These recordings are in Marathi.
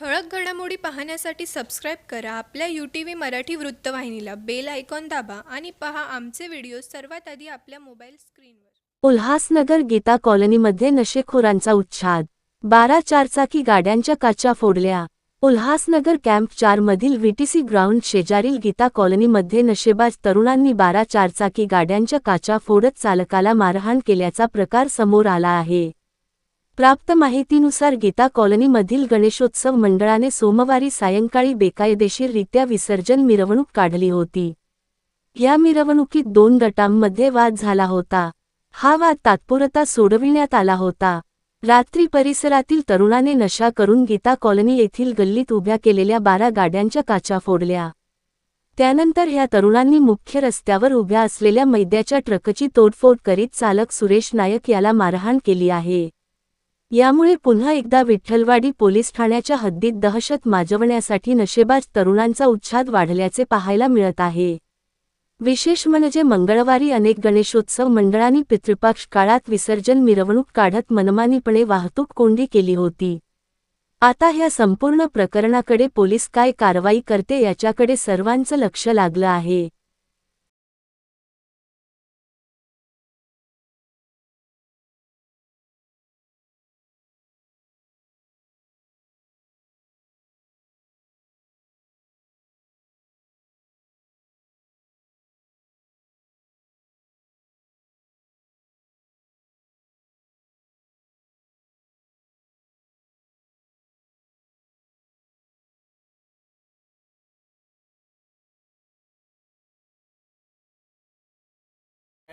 ठळक घडामोडी पाहण्यासाठी सबस्क्राईब करा. आपल्या यू टी व्ही मराठी वृत्तवाहिनीला बेल आयकॉन दाबा आणि पहा आमचे व्हिडिओ सर्वात आधी आपल्या मोबाईल स्क्रीनवर उल्हासनगर गीता कॉलनीमध्ये नशेखोरांचा उच्छाद. बारा चारचाकी गाड्यांच्या काचा फोडल्या. उल्हासनगर कॅम्प चारमधील व्हीटीसी ग्राउंड शेजारील गीता कॉलनीमध्ये नशेबाज तरुणांनी बारा चारचाकी गाड्यांच्या काचा फोडत चालकाला मारहाण केल्याचा प्रकार समोर आला आहे. प्राप्त माहितीनुसार गीता कॉलनीमधील गणेशोत्सव मंडळाने सोमवारी सायंकाळी बेकायदेशीररित्या विसर्जन मिरवणूक काढली होती. या मिरवणुकीत दोन गटांमध्ये वाद झाला होता. हा वाद तात्पुरता सोडविण्यात आला होता. रात्री परिसरातील तरुणाने नशा करून गीता कॉलनी येथील गल्लीत उभ्या केलेल्या बारा गाड्यांच्या काचा फोडल्या. त्यानंतर ह्या तरुणांनी मुख्य रस्त्यावर उभ्या असलेल्या मैद्याच्या ट्रकची तोडफोड करीत चालक सुरेश नायक याला मारहाण केली आहे. यामुळे पुन्हा एकदा विठ्ठलवाडी पोलीस ठाण्याच्या हद्दीत दहशत माजवण्यासाठी नशेबाज तरुणांचा उच्छाद वाढल्याचे पाहायला मिळत आहे. विशेष म्हणजे मंगळवारी अनेक गणेशोत्सव मंडळांनी पितृपक्ष काळात विसर्जन मिरवणूक काढत मनमानीपणे वाहतूक कोंडी केली होती. आता ह्या संपूर्ण प्रकरणाकडे पोलीस काय कारवाई करते याच्याकडे सर्वांचं लक्ष लागलं आहे.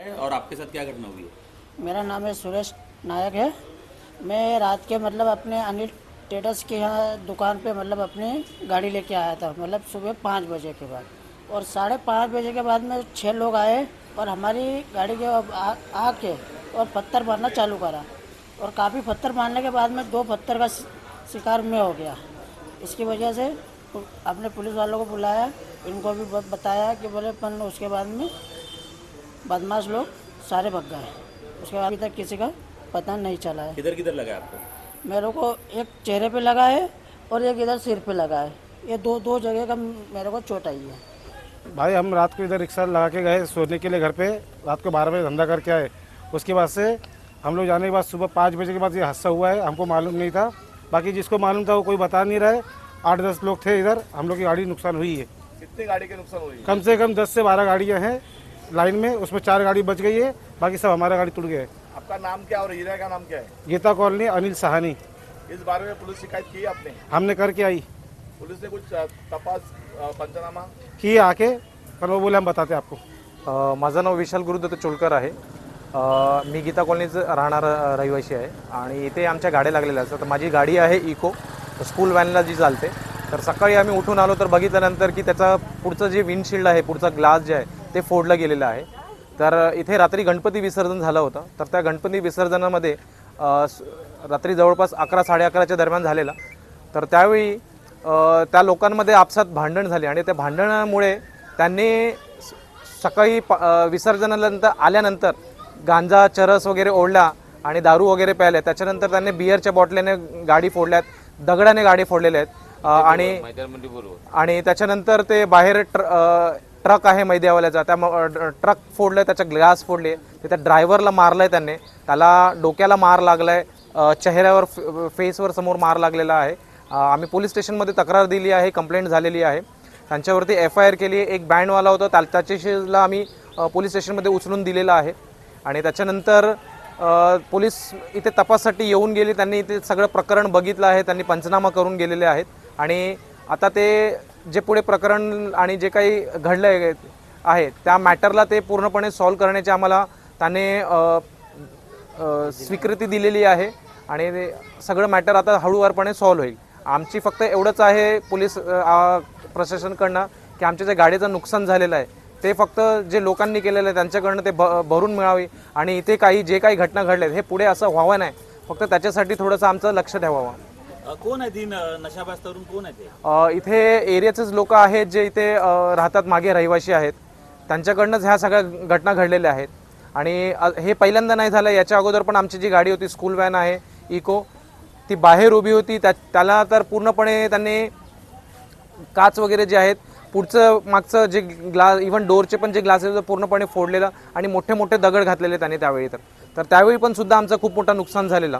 और आपके साथ क्या घटना हुई है? मेरा नाम है सुरेश नायक है। मैं रात के मतलब अपने अनिल टेडर्स के यहाँ दुकान पे मतलब अपनी गाड़ी लेके आया था मतलब सुबह पाँच बजे के बाद। और साढ़े पाँच बजे के बाद में छः लोग आए और हमारी गाड़ी के आके और पत्थर मारना चालू करा। और काफ़ी पत्थर मारने के बाद में दो पत्थर का शिकार में हो गया। इसकी वजह से अपने पुलिस वालों को बुलाया, इनको भी बताया कि बोले पन उसके बाद में बदमाश लोग सारे भग गए उसके बाद अभी तक किसी का पता नहीं चला है। किधर किधर लगा है आपको? मेरे को एक चेहरे पे लगा है और एक इधर सिर पे लगा है। ये दो दो जगह का मेरे को चोट आई है। भाई हम रात को इधर रिक्शा लगा के गए सोने के लिए घर पे। रात को बारह बजे धंधा करके आए। उसके बाद से हम लोग जाने के बाद सुबह पाँच बजे के बाद ये हादसा हुआ है। हमको मालूम नहीं था। बाकी जिसको मालूम था वो कोई बता नहीं रहा है। आठ दस लोग थे इधर। हम लोग की गाड़ी नुकसान हुई है। कितनी गाड़ी के नुकसान हुई? कम से कम दस से बारह गाड़ियाँ हैं। लाइन में उसमें चार गाड़ी बच गई है बाकी सब हमारा गाड़ी टूट गया है। आपका नाम क्या और हीरा का नाम क्या है? गीता कॉलोनी अनिल सहानी। इस बारे में पुलिस शिकायत की आपने? हमने करके आई। पुलिस ने कुछ तपास पंचनामा? की आके पर वो बोले हम बताते आपको। माझं नाव विशाल गुरुदत्त चोलकर आहे. मी गीता कॉलनीचं राहणारा रहिवासी आहे. आणि इथे आमच्या गाड्या लागलेल्या असतात. तर माझी गाडी आहे इको. स्कूल व्हॅनला जी चालते. तर सकाळी आम्ही उठून आलो तर बघितल्यानंतर की त्याचा पुढचं जे विंडशिल्ड आहे पुढचा ग्लास जे आहे ते फोडलं गेलेलं आहे. तर इथे रात्री गणपती विसर्जन झालं होतं. तर त्या गणपती विसर्जनामध्ये रात्री जवळपास अकरा साडे अकराच्या दरम्यान झालेला. तर त्यावेळी त्या लोकांमध्ये आपसात भांडण झाले आणि त्या भांडणामुळे त्यांनी सकाळी प विसर्जनानंतर आल्यानंतर गांजा चरस वगैरे ओढला आणि दारू वगैरे प्यायल्या त्याच्यानंतर त्यांनी बिअरच्या बॉटल्याने गाडी फोडल्यात दगडाने गाडी फोडलेल्या आहेत. आणि आणि त्याच्यानंतर ते बाहेर ट्र ट्रक आहे मैद्यावाल्याचा त्या ड- ट्रक फोडलं त्याचा ग्लास फोडले. ते त्या ड्रायव्हरला मारलंय त्यांनी. त्याला डोक्याला मार लागलाय. आहे चेहऱ्यावर फे- फेसवर समोर मार लागलेला आहे. आम्ही पोलीस स्टेशनमध्ये तक्रार दिली आहे कंप्लेंट झालेली आहे. त्यांच्यावरती एफ आय आर केली एक बँडवाला होता त्या त्याच्याशीला आम्ही पोलीस स्टेशनमध्ये उचलून दिलेला आहे. आणि त्याच्यानंतर पोलीस इथे तपाससाठी येऊन गेली. त्यांनी इथे सगळं प्रकरण बघितलं आहे. त्यांनी पंचनामा करून गेलेले आहेत. आणि आता ते जे पुढे प्रकरण आणि जे काही घडलं आहे आहे त्या मॅटरला ते पूर्णपणे सॉल्व करण्याची आम्हाला त्याने स्वीकृती दिलेली आहे आणि सगळं मॅटर आता हळूवारपणे सॉल्व होईल. आमची फक्त एवढंच आहे पोलीस प्रशासनकडनं की आमच्या जे गाडीचं नुकसान झालेलं आहे ते फक्त जे लोकांनी केलेलं आहे त्यांच्याकडनं ते भ भरून मिळावी आणि इथे काही जे काही घटना घडल्या आहेत, हे पुढे असं व्हावं नाही. फक्त त्याच्यासाठी थोडंसं आमचं लक्ष ठेवावं. कोण आहे तीन नशाबाज तरुण? कोण आहे ते? अ, इथे एरियाचेच लोक आहेत जे इथे अ, राहतात मागे रहिवासी आहेत. त्यांच्याकडनंच ह्या सगळ्या घटना घडलेल्या आहेत. आणि अ, हे पहिल्यांदा नाही झालं याच्या अगोदर पण आमची जी गाडी होती स्कूल व्हॅन आहे इको ती बाहेर उभी होती. त्या त्याला तर पूर्णपणे त्यांनी काच वगैरे जे आहेत पुढचं मागचं जे ग्लास इव्हन डोरचे पण जे ग्लासेस पूर्णपणे फोडलेलं आणि मोठे मोठे दगड घातलेले त्याने त्यावेळी तर. तर त्यावेळी पण सुद्धा आमचं खूप मोठं नुकसान झालेलं.